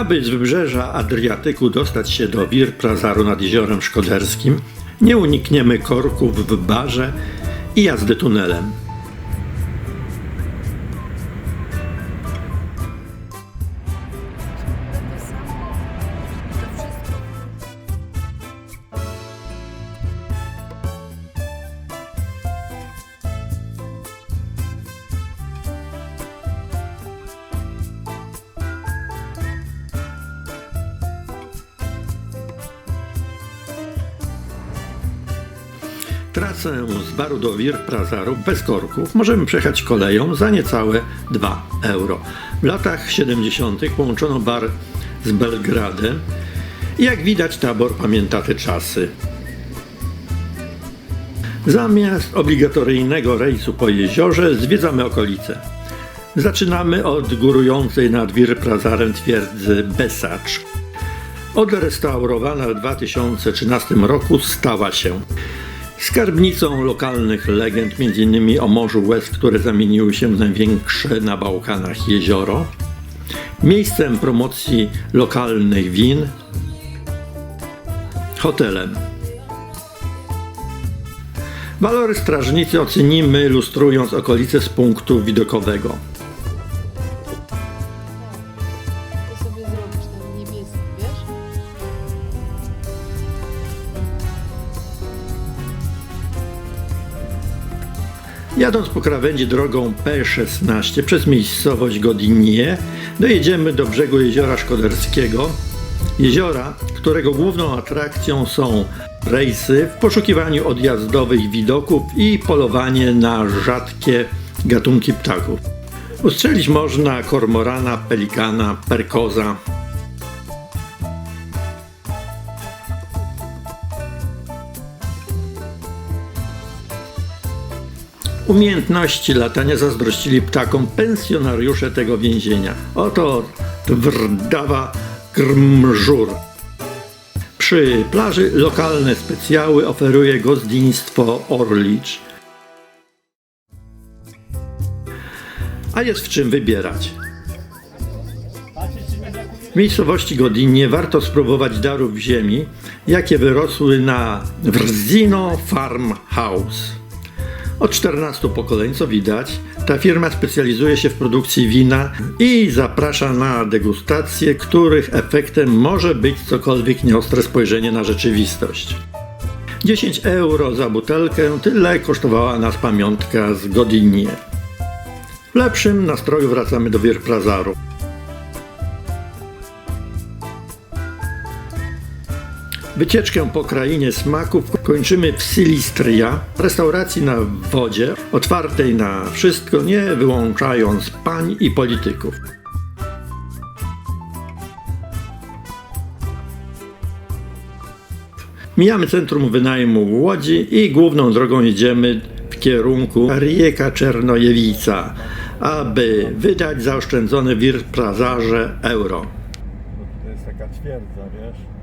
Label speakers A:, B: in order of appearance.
A: Aby z wybrzeża Adriatyku dostać się do Wir Prazaru nad Jeziorem Szkoderskim, nie unikniemy korków w barze i jazdy tunelem. Trasę z baru do Wir Prazaru bez korków możemy przejechać koleją za niecałe 2 euro. W latach 70. połączono bar z Belgradem i jak widać tabor pamięta te czasy. Zamiast obligatoryjnego rejsu po jeziorze zwiedzamy okolice. Zaczynamy od górującej nad Wir Prazarem twierdzy Besacz. Odrestaurowana w 2013 roku stała się skarbnicą lokalnych legend, m.in. o Morzu Łez, które zamieniły się w największe na Bałkanach jezioro, miejscem promocji lokalnych win, hotelem. Walory strażnicy ocenimy lustrując okolice z punktu widokowego. Jadąc po krawędzi drogą P16 przez miejscowość Godinie, dojedziemy do brzegu jeziora Szkoderskiego. Jeziora, którego główną atrakcją są rejsy w poszukiwaniu odjazdowych widoków i polowanie na rzadkie gatunki ptaków. Ustrzelić można kormorana, pelikana, perkoza, Umiejętności latania zazdrościli ptakom pensjonariusze tego więzienia. Oto Tvrdawa Grmżur. Przy plaży lokalne specjały oferuje gozdziństwo Orlicz. A jest w czym wybierać. W miejscowości Godinie warto spróbować darów ziemi, jakie wyrosły na Wrzino Farm House. Od 14 pokoleń, co widać, ta firma specjalizuje się w produkcji wina i zaprasza na degustacje, których efektem może być cokolwiek nieostre spojrzenie na rzeczywistość. 10 euro za butelkę, tyle kosztowała nas pamiątka z Godinie. W lepszym nastroju wracamy do Wierprazaru. Wycieczkę po krainie smaków kończymy w Silistria, restauracji na wodzie, otwartej na wszystko, nie wyłączając pań i polityków. Mijamy centrum wynajmu Łodzi i główną drogą jedziemy w kierunku Rijeka Czernojewica, aby wydać zaoszczędzone w Irprazarze euro.
B: To jest taka twierdza, wiesz?